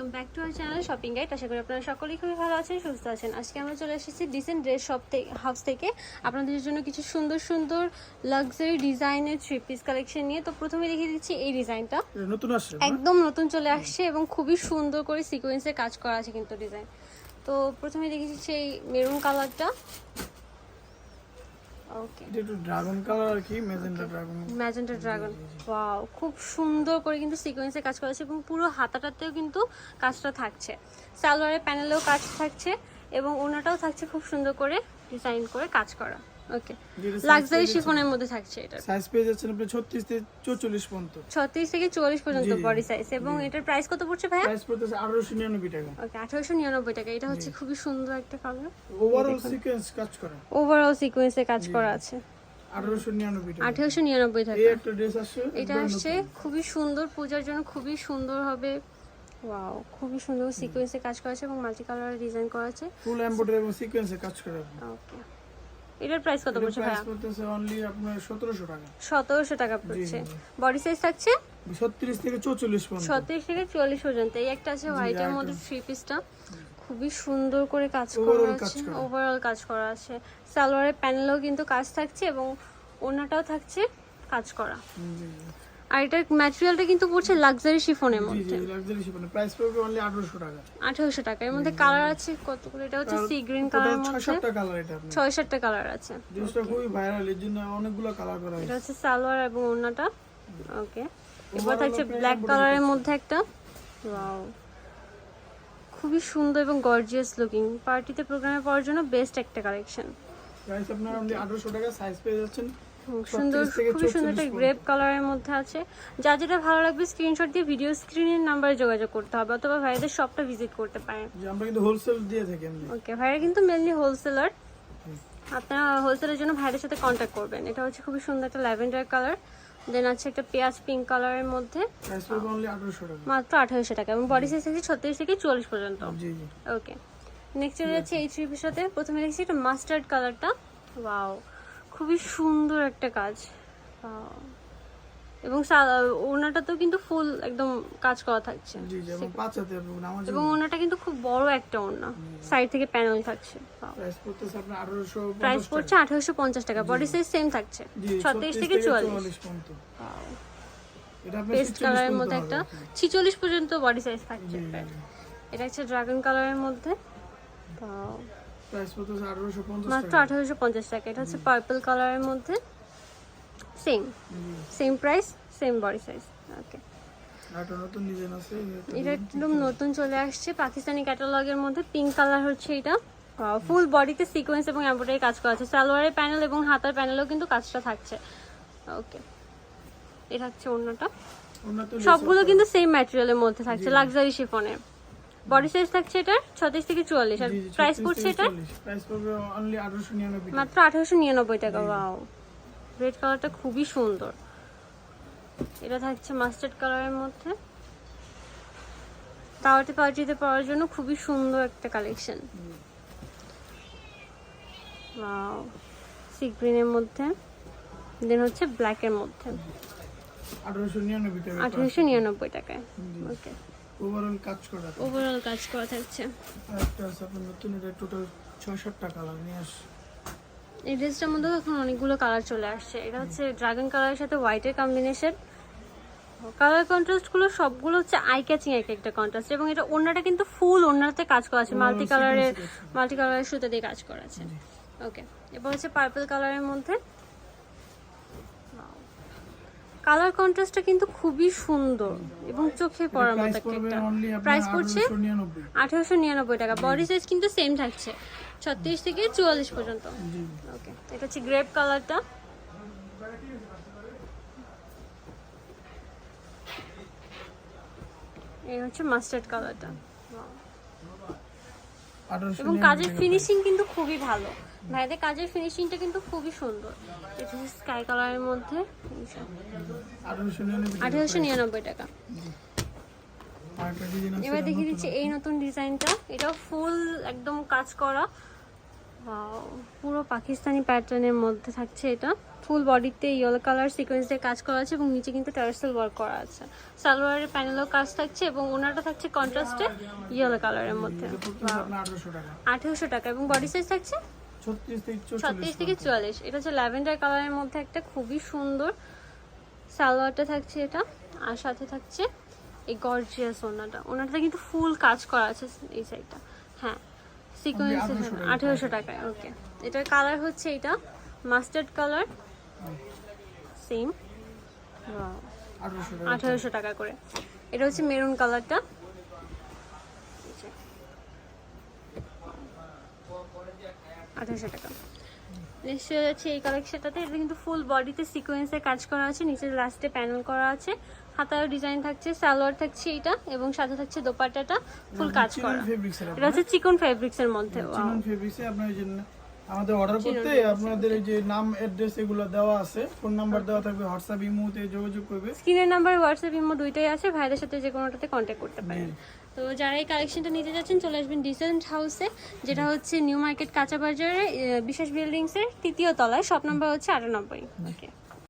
Welcome back to our channel shopping guide আশা করি আপনারা সকলেই খুবই ভালো আছেন সুস্থ আছেন। আজকে আমরা চলে এসেছি ডিসেন্ট ড্রেস শপ থেকে হাউস থেকে। আপনাদের জন্য কিছু সুন্দর সুন্দর লাক্সারি ডিজাইনের থ্রি পিস কালেকশন নিয়ে। তো প্রথমে দেখিয়ে দিচ্ছি এই ডিজাইনটা নতুন আসছে একদম নতুন চলে আসছে এবং খুবই সুন্দর করে সিকোয়েন্সে কাজ করা আছে কিন্তু ডিজাইন তো প্রথমে দেখেছি সেই মেরুন কালারটা ওকে এটা একটু ড্রাগন কালার আর কি magenta dragon magenta dragon wow খুব সুন্দর করে কিন্তু সিকোয়েন্সে কাজ এবং পুরো হাতাটাতেও কিন্তু কাজটা থাকছে। সালোয়ারের প্যানেলেও কাজ থাকছে এবং ওনাটাও থাকছে খুব সুন্দর করে ডিজাইন করে কাজ করা। ওকে লাক্সারি শিফনের মধ্যে থাকছে এটা। সাইজ পেয়ে যাচ্ছেন আপনি 36 থেকে 44 পর্যন্ত। ছত্রিশ থেকে চুয়াল্লিশ পর্যন্ত। বডি সাইজ এবং এটার প্রাইস কত পড়ছে ভাইয়া? প্রাইস পড়তেছে 1899 টাকা। ওকে এটা হচ্ছে খুবই সুন্দর একটা কালার ওভারঅল সিকোয়েন্স কাজ করা। ওভারঅল সিকোয়েন্সে কাজ করা আছে। 1899 টাকা। নিরানব্বই এই একটা ড্রেস আসছে এটা আসছে খুবই সুন্দর পূজার জন্য খুবই সুন্দর হবে। ওয়াও খুবই সুন্দর সিকোয়েন্সে কাজ করা আছে এবং মাল্টি কালার ডিজাইন করা আছে। ফুল এমব্রয়ডারি এবং সিকোয়েন্সে কাজ করা ওকে এটার প্রাইস কত পড়ছে প্রাইস পড়তেছে অনলি আপনার 1700 টাকা। সতেরোশো টাকা পড়ছে। বডি সাইজ থাকছে? 36 থেকে 44 পর্যন্ত। ছত্রিশ থেকে চল্লিশ পর্যন্ত। এই একটা আছে হোয়াইটের মধ্যে থ্রি পিসটা খুবই সুন্দর করে কাজ করা আছে। ওভারঅল কাজ করা আছে। সালোয়ারের প্যানেলও কিন্তু কাজ থাকছে এবং ওনাটাও থাকছে কাজ করা। আর এটার ম্যাটেরিয়ালটা কিন্তু পড়ছে লাক্সারি শিফনের জি জি মধ্যে। লাক্সারি শিপনে প্রাইস পড়বে অনলি 1800 টাকা। আঠারোশো টাকা। এর মধ্যে কালার আছে কতগুলো? এটা হচ্ছে সি গ্রিন টোটাল মধ্যে। 6 কালার এটা আপনার। ছয় সাতটা কালার আছে। জিনিসটা খুবই ভাইরাল এর জন্য অনেকগুলো কালার করা এটা হয়েছে। হচ্ছে সালোয়ার এবং ওড়নাটা। ওকে এবার থাকছে ব্ল্যাক কালারের মধ্যে একটা। ওয়াও খুবই সুন্দর এবং গর্জিয়াস লুকিং পার্টিতে প্রোগ্রামে পড়ার জন্য বেস্ট একটা কালেকশন প্রাইস আপনার অনলি 1800 টাকা সাইজ পেয়ে যাচ্ছেন সুন্দর 36 খুবই সুন্দর একটা গ্রেপ কালারের মধ্যে আছে। যা যেটা ভালো লাগবে স্ক্রিনশট দিয়ে ভিডিও স্ক্রিনের নাম্বারে যোগাযোগ করতে হবে অথবা ভাইদের শপটা ভিজিট করতে পারেন। আমরা কিন্তু হোলসেল দিয়ে থাকি ওকে ভাইরা কিন্তু মেনলি হোলসেলার আপনারা হোলসেলের জন্য ভাইদের সাথে কন্ট্যাক্ট করবেন। এটা হচ্ছে খুবই সুন্দর একটা ল্যাভেন্ডার কালার দেন আছে একটা পেঁয়াজ পিঙ্ক কালারের মধ্যে। প্রাইস পড়বে অনলি 1800 টাকা। মাত্র আঠারোশো টাকা এবং বডি সাইজ আছে ছত্রিশ থেকে চুয়াল্লিশ পর্যন্ত। ওকে নেক্সট চলে যাচ্ছে এই থ্রি সাথে। প্রথমে দেখছি একটা মাস্টার্ড কালারটা ওয়াও খুবই সুন্দর একটা কাজ। এবং সা- তো কিন্তু ফুল একদম কাজ করা থাকছে। এবং ওড়নাটা কিন্তু খুব বড় একটা ওড়না। সাইড থেকে প্যানেল থাকছে. প্রাইস পড়তেছে আপনার 1850 প্রাইস পড়ছে আঠারোশো পঞ্চাশ টাকা। বডি সাইজ সেম থাকছে। ছত্রিশ থেকে চুয়াল্লিশ। পেস্ট কালারের মধ্যে একটা। ছিচল্লিশ পর্যন্ত বডি সাইজ থাকছে। এটা হচ্ছে ড্রাগন কালারের মধ্যে। Wow. প্রাইস পড়তেছে 1850 মাত্র আঠারোশো পঞ্চাশ টাকা। এটা হচ্ছে পার্পল কালারের মধ্যে। Same same price same body size okay এটা একদম নতুন চলে আসছে। পাকিস্তানি ক্যাটালগের মধ্যে পিঙ্ক কালার হচ্ছে এটা। ফুল বডিতে সিকোয়েন্স এবং এমব্রয়ডারি কাজ করা আছে। সালোয়ারের প্যানেল এবং হাতার প্যানেলেও কিন্তু কাজটা থাকছে। ওকে এটা হচ্ছে অন্যটা। সবগুলো কিন্তু সেম ম্যাটেরিয়ালের মধ্যে থাকছে লাক্সারি শিফনের বডি সাইজ থাকছে এটার ছত্রিশ থেকে চুয়াল্লিশ। আর প্রাইস পড়ছে এটা? প্রাইস পড়বে অনলি 1899 মাত্র আঠারোশো নিরানব্বই টাকা ওয়াও রেড কালারটা খুবই সুন্দর। এটা থাকছে মাস্টার্ড কালারের মধ্যে। তাওয়াতে পার্টিতে পরার জন্য খুবই সুন্দর একটা কালেকশন ওয়াও সি গ্রিনের মধ্যে। দেন হচ্ছে ব্ল্যাকের মধ্যে। 1899 টাকা আঠারোশো নিরানব্বই টাকায়। ওকে ওভারঅল কাজ করা ওভারঅল কাজ করা থাকছে। একটা আছে আপনার নতুন এটা টোটাল 6 7টা কালার নিয়ে আস। এই ড্রেসটার মধ্যে এখন অনেকগুলো কালার চলে আসছে। এটা হচ্ছে ড্রাগন কালারের সাথে হোয়াইটের কম্বিনেশন কালার কন্ট্রাস্টগুলো সবগুলো হচ্ছে আই ক্যাচিং এক একটা কন্ট্রাস্ট এবং এটা ওড়নাটা কিন্তু ফুল ওড়নাতে কাজ করা আছে। মাল্টি কালারের মাল্টি কালারের সুতো দিয়ে কাজ করা আছে। ওকে এবার হচ্ছে পার্পল কালারের মধ্যে কালার কন্ট্রাস্টটা কিন্তু খুবই সুন্দর এবং চোখে পড়ার মতো একটা প্রাইস পড়ছে 1899 আঠারোশো নিরানব্বই টাকা। বডি সাইজ কিন্তু সেম থাকছে ছত্রিশ থেকে চুয়াল্লিশ পর্যন্ত। ওকে এটা হচ্ছে গ্রেপ কালারটা এই হচ্ছে মাস্টার্ড কালারটা এবং কাজের ফিনিশিং কিন্তু খুবই ভালো। ভাইদের কাজের ফিনিশিংটা কিন্তু খুবই সুন্দর। এটা স্কাই কালারের মধ্যে 1899 আঠারোশো নিরানব্বই টাকা। এবার দেখিয়ে দিচ্ছি এই নতুন ডিজাইনটা এটা ফুল একদম কাজ করা। পুরো পাকিস্তানি প্যাটার্নের মধ্যে থাকছে এটা। ফুল বডিতে ইয়েলো কালার সিকোয়েন্স দিয়ে কাজ করা আছে এবং নিচে কিন্তু টার্সেল ওয়ার্ক করা আছে। সালোয়ারের প্যানেলও কাজ থাকছে এবং ওনাটা থাকছে কন্ট্রাস্টে ইয়েলো কালারের মধ্যে। আঠেরোশো টাকা। এবং বডি সাইজ থাকছে ছত্রিশ থেকে চুয়াল্লিশ এটা হচ্ছে ল্যাভেন্ডার কালারের মধ্যে একটা খুবই সুন্দর সালোয়ারটা থাকছে এটা। আর সাথে থাকছে এই গর্জিয়াস ওনাটা। ওনাটা কিন্তু ফুল কাজ করা আছে এই সাইডটা হ্যাঁ সিকোয়েন্স আঠেরোশো টাকায় ওকে এটার কালার হচ্ছে এটা মাস্টার্ড কালার সেম আঠারোশো টাকা। করে। এটা হচ্ছে মেরুন কালারটা আঠারোশো টাকা। নেক্সট যাচ্ছে এই কালেকশনটাতে এটা কিন্তু ফুল বডিতে সিকোয়েন্সে কাজ করা আছে নিচে লাস্টে প্যানেল করা আছে। হাতায় ডিজাইন থাকছে সালোয়ার থাকছে এটা এবং সাথে থাকছে দোপাট্টাটা ফুল কাজ করা। এটা হচ্ছে চিকন ফেব্রিক্সের মধ্যে. ফেব্রিক্সে আপনার যে আমাদের অর্ডার করতে আপনাদের যে নাম অ্যাড্রেস এগুলো দেওয়া আছে ফোন নাম্বার দেওয়া থাকবে হোয়াটসঅ্যাপ ইমোতে যোগাযোগ করবে। স্ক্রিনের নাম্বার হোয়াটসঅ্যাপ ইমো দুইটাই আছে ভাইদের সাথে যে কোনোটাতে কন্ট্যাক্ট করতে পারেন। তো যারা এই কালেকশনটা নিতে যাচ্ছেন চলে আসবেন ডিসেন্ট হাউসে যেটা হচ্ছে নিউ মার্কেট কাঁচা বাজারে বিশেষ বিল্ডিংসের তৃতীয় তলায় শপ নাম্বার হচ্ছে আটানব্বই। ওকে